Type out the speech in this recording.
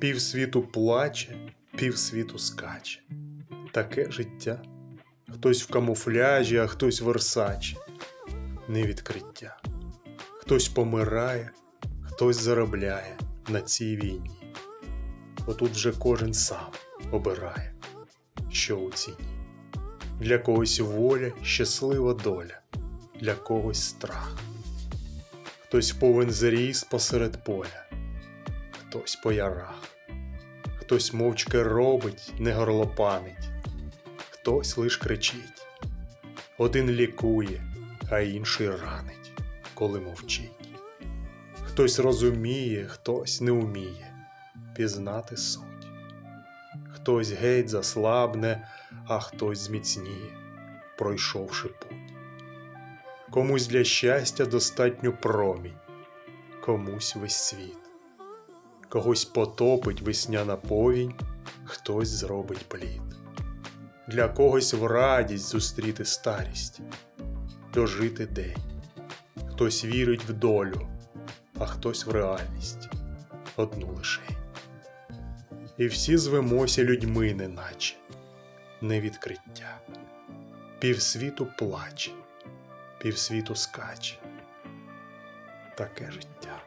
Півсвіту плаче, півсвіту скаче. Таке життя. Хтось в камуфляжі, а хтось в версачі. Невідкриття. Хтось помирає, хтось заробляє на цій війні. Отут вже кожен сам обирає, що у ціні. Для когось воля, щаслива доля, для когось страх. Хтось повен зріс посеред поля, хтось по ярах, хтось мовчки робить, не горлопанить, хтось лиш кричить. Один лікує, а інший ранить, коли мовчить. Хтось розуміє, хтось не уміє пізнати суть. Хтось геть заслабне, а хтось зміцніє, пройшовши путь. Комусь для щастя достатньо промінь, комусь весь світ. Когось потопить весняна повінь, хтось зробить плід. Для когось в радість зустріти старість, дожити день. Хтось вірить в долю, а хтось в реальність, одну лишень. І всі звемося людьми, неначе невідкриття. Півсвіту плаче, півсвіту скаче. Таке життя.